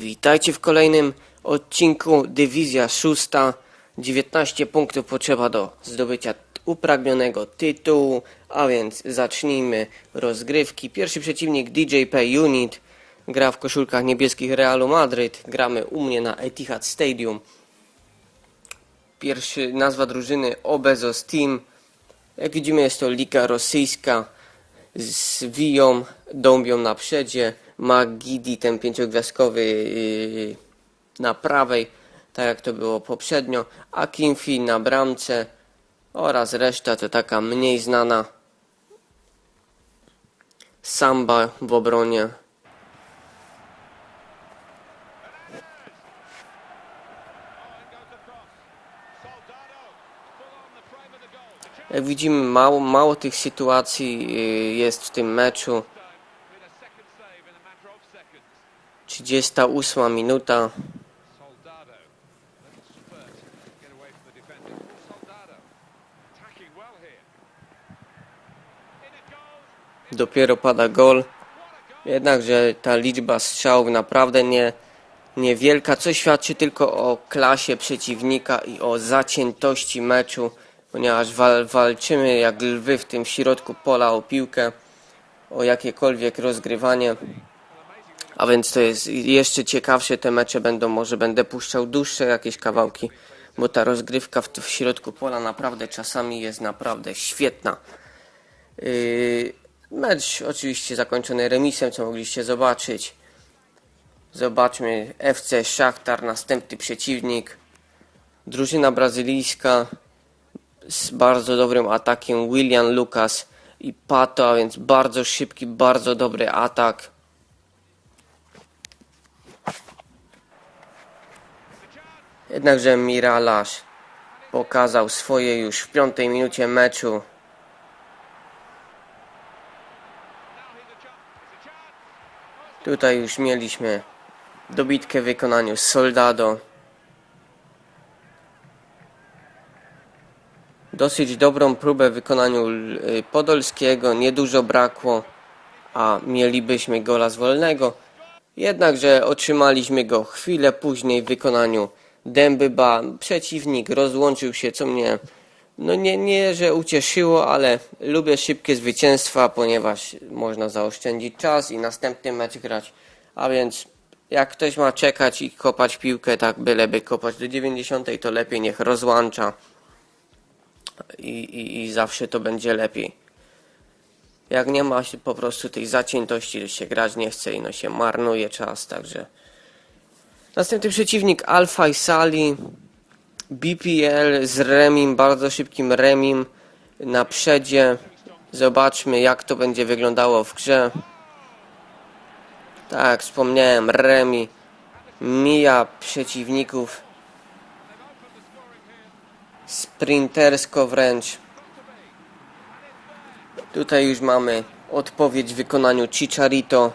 Witajcie w kolejnym odcinku Dywizja Szósta. 19 punktów potrzeba do zdobycia upragnionego tytułu, a więc zacznijmy rozgrywki. Pierwszy przeciwnik DJP Unit gra w koszulkach niebieskich Realu Madryt. Gramy u mnie na Etihad Stadium. Pierwszy nazwa drużyny Obezos Team. Jak widzimy jest to liga rosyjska z Wiją, Dąbią na przedzie, Magidi ten pięciogwiazdkowy yy, na prawej, tak jak to było poprzednio, a Kimfi na bramce oraz reszta to taka mniej znana Samba w obronie. Widzimy, mało, mało tych sytuacji yy, jest w tym meczu. 38 minuta. Dopiero pada gol. Jednakże ta liczba strzałów naprawdę nie, niewielka, co świadczy tylko o klasie przeciwnika i o zaciętości meczu, ponieważ wal, walczymy jak lwy w tym środku pola o piłkę, o jakiekolwiek rozgrywanie. A więc to jest jeszcze ciekawsze te mecze będą, może będę puszczał dłuższe jakieś kawałki, bo ta rozgrywka w, w środku pola naprawdę czasami jest naprawdę świetna. Yy, mecz oczywiście zakończony remisem, co mogliście zobaczyć. Zobaczmy FC Szachtar, następny przeciwnik. Drużyna brazylijska z bardzo dobrym atakiem William Lucas i Pato, a więc bardzo szybki, bardzo dobry atak. Jednakże Miralasz pokazał swoje już w piątej minucie meczu. Tutaj już mieliśmy dobitkę w wykonaniu Soldado. Dosyć dobrą próbę w wykonaniu y, Podolskiego, niedużo brakło, a mielibyśmy gola z wolnego. Jednakże otrzymaliśmy go chwilę później w wykonaniu Dębyba. Przeciwnik rozłączył się, co mnie no nie, nie, że ucieszyło, ale lubię szybkie zwycięstwa, ponieważ można zaoszczędzić czas i następny mecz grać. A więc jak ktoś ma czekać i kopać piłkę, tak byleby kopać do 90, to lepiej niech rozłącza i, i, i zawsze to będzie lepiej. Jak nie ma po prostu tej zaciętości, że się grać nie chce i no się marnuje czas, także... Następny przeciwnik Alfa i Sali. BPL z remim, bardzo szybkim remim na przedzie. Zobaczmy jak to będzie wyglądało w grze. Tak, wspomniałem, remi mija przeciwników sprintersko wręcz. Tutaj już mamy odpowiedź w wykonaniu Chicharito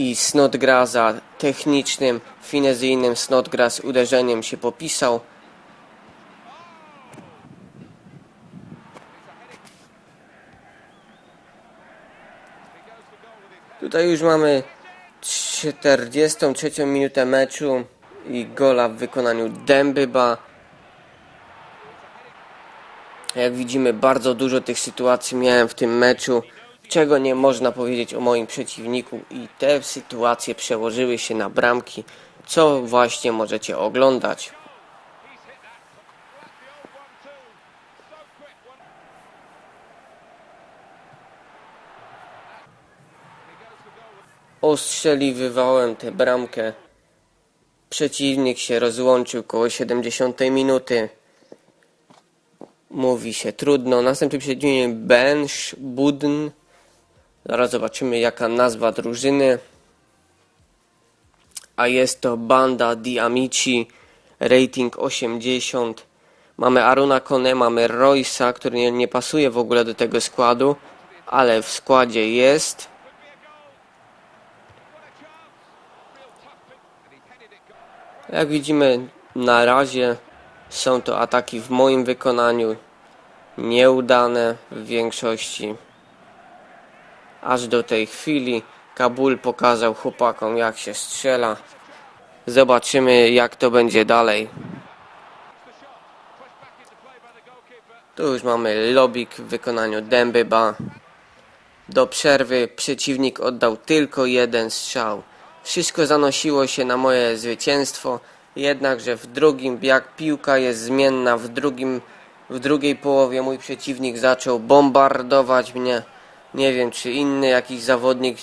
i Snodgraza technicznym, finezyjnym Snodgras uderzeniem się popisał. Tutaj już mamy 43 minutę meczu i gola w wykonaniu Dębyba. Jak widzimy, bardzo dużo tych sytuacji miałem w tym meczu, czego nie można powiedzieć o moim przeciwniku i te sytuacje przełożyły się na bramki, co właśnie możecie oglądać. Ostrzeliwywałem tę bramkę. Przeciwnik się rozłączył koło 70 minuty. Mówi się trudno. Następny przeciwnik Bench Budn. Zaraz zobaczymy jaka nazwa drużyny. A jest to Banda Di Amici. Rating 80. Mamy Aruna Kone, mamy Roysa, który nie, nie pasuje w ogóle do tego składu, ale w składzie jest. Jak widzimy, na razie są to ataki w moim wykonaniu nieudane w większości. Aż do tej chwili Kabul pokazał chłopakom jak się strzela. Zobaczymy jak to będzie dalej. Tu już mamy lobik w wykonaniu Dębyba. Do przerwy przeciwnik oddał tylko jeden strzał. Wszystko zanosiło się na moje zwycięstwo, jednakże w drugim, jak piłka jest zmienna, w drugim, w drugiej połowie mój przeciwnik zaczął bombardować mnie. Nie wiem, czy inny jakiś zawodnik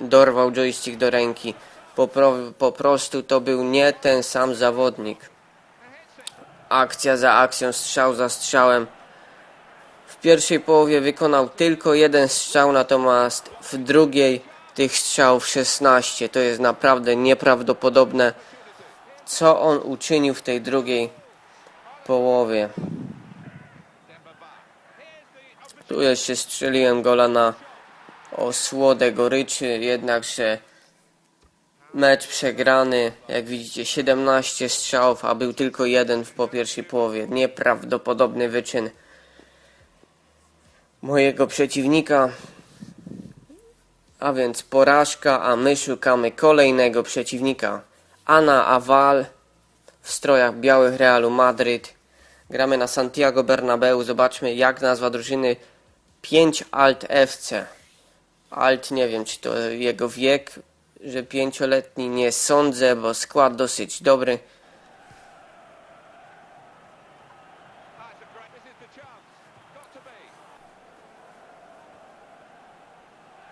dorwał joystick do ręki. Po, pro, po prostu to był nie ten sam zawodnik. Akcja za akcją, strzał za strzałem. W pierwszej połowie wykonał tylko jeden strzał, natomiast w drugiej tych strzałów 16. To jest naprawdę nieprawdopodobne, co on uczynił w tej drugiej połowie. Tu jeszcze strzeliłem gola na osłodę goryczy, jednakże mecz przegrany. Jak widzicie 17 strzałów, a był tylko jeden w po pierwszej połowie. Nieprawdopodobny wyczyn mojego przeciwnika. A więc porażka, a my szukamy kolejnego przeciwnika. Ana Aval w strojach białych Realu Madryt. Gramy na Santiago Bernabeu. Zobaczmy jak nazwa drużyny 5 Alt FC. Alt nie wiem czy to jego wiek, że pięcioletni nie sądzę, bo skład dosyć dobry.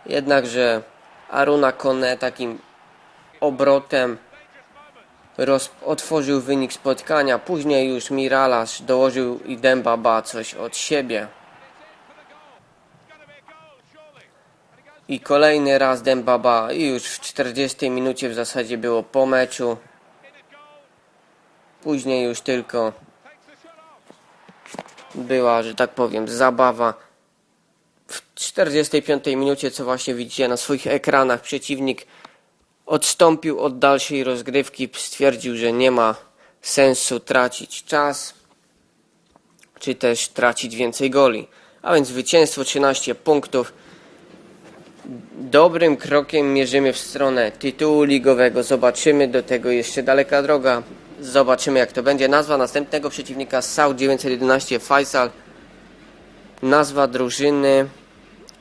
Jednakże Aruna Kone takim obrotem roz, otworzył wynik spotkania. Później już Miralas dołożył i Dembaba coś od siebie. I kolejny raz Dembaba i już w 40 minucie w zasadzie było po meczu. Później już tylko była, że tak powiem, zabawa. W 45 minucie, co właśnie widzicie na swoich ekranach, przeciwnik odstąpił od dalszej rozgrywki, stwierdził, że nie ma sensu tracić czas, czy też tracić więcej goli. A więc zwycięstwo 13 punktów. Dobrym krokiem mierzymy w stronę tytułu ligowego. Zobaczymy, do tego jeszcze daleka droga. Zobaczymy jak to będzie. Nazwa następnego przeciwnika South 911 Faisal. Nazwa drużyny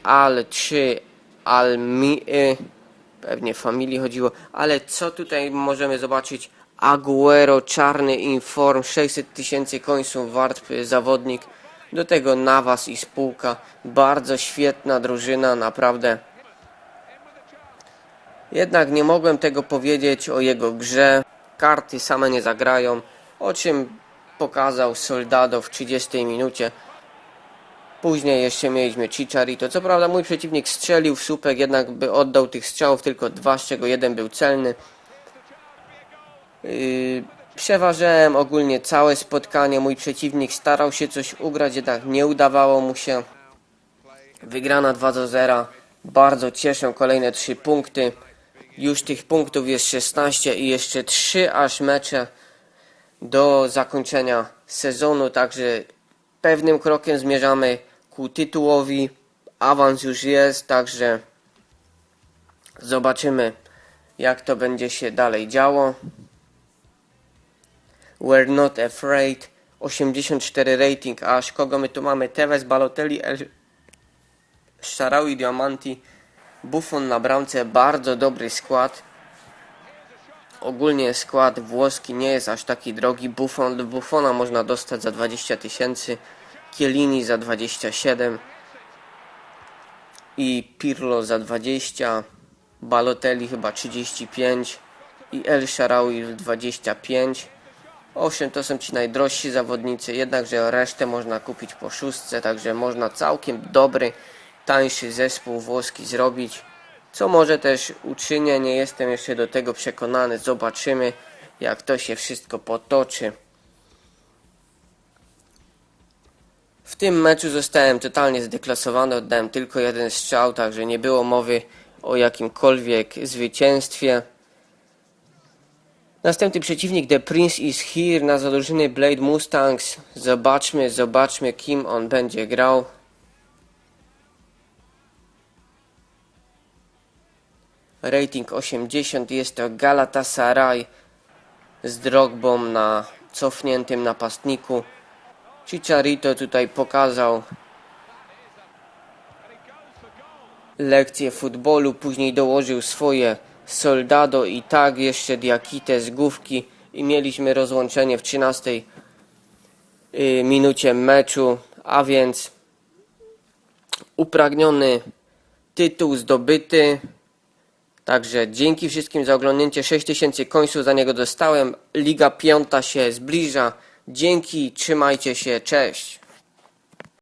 Al czy Almi. Pewnie familii chodziło. Ale co tutaj możemy zobaczyć? Aguero, czarny inform, 600 tysięcy końców wart zawodnik. Do tego Navas i spółka. Bardzo świetna drużyna, naprawdę. Jednak nie mogłem tego powiedzieć o jego grze. Karty same nie zagrają, o czym pokazał Soldado w 30 minucie. Później jeszcze mieliśmy Chicharito. Co prawda mój przeciwnik strzelił w słupek, jednak by oddał tych strzałów tylko dwa, z czego jeden był celny. Yy, przeważałem ogólnie całe spotkanie. Mój przeciwnik starał się coś ugrać, jednak nie udawało mu się. Wygrana 2 do 0. Bardzo cieszę kolejne 3 punkty. Już tych punktów jest 16 i jeszcze 3 aż mecze do zakończenia sezonu, także pewnym krokiem zmierzamy ku tytułowi. Awans już jest, także zobaczymy jak to będzie się dalej działo. We're not afraid. 84 rating, aż kogo my tu mamy? Tevez, Balotelli, El Sharawi, Diamanti, Buffon na bramce, bardzo dobry skład. Ogólnie skład włoski nie jest aż taki drogi. Buffon, Buffona można dostać za 20 tysięcy, Chiellini za 27 i Pirlo za 20, Balotelli chyba 35 i El Sharawi 25. Owszem, to są ci najdrożsi zawodnicy, jednakże resztę można kupić po szóstce, także można całkiem dobry, tańszy zespół włoski zrobić. Co może też uczynię, nie jestem jeszcze do tego przekonany. Zobaczymy, jak to się wszystko potoczy. W tym meczu zostałem totalnie zdeklasowany, oddałem tylko jeden strzał, także nie było mowy o jakimkolwiek zwycięstwie. Następny przeciwnik The Prince is here na zadłużony Blade Mustangs. Zobaczmy, zobaczmy kim on będzie grał. Rating 80 jest to Galatasaray. z Drogbą na cofniętym napastniku. Chicharito tutaj pokazał lekcję futbolu, później dołożył swoje Soldado i tak jeszcze Diakite z główki i mieliśmy rozłączenie w 13 y, minucie meczu, a więc upragniony tytuł zdobyty. Także dzięki wszystkim za oglądnięcie 6000 końców za niego dostałem. Liga piąta się zbliża. Dzięki, trzymajcie się, cześć.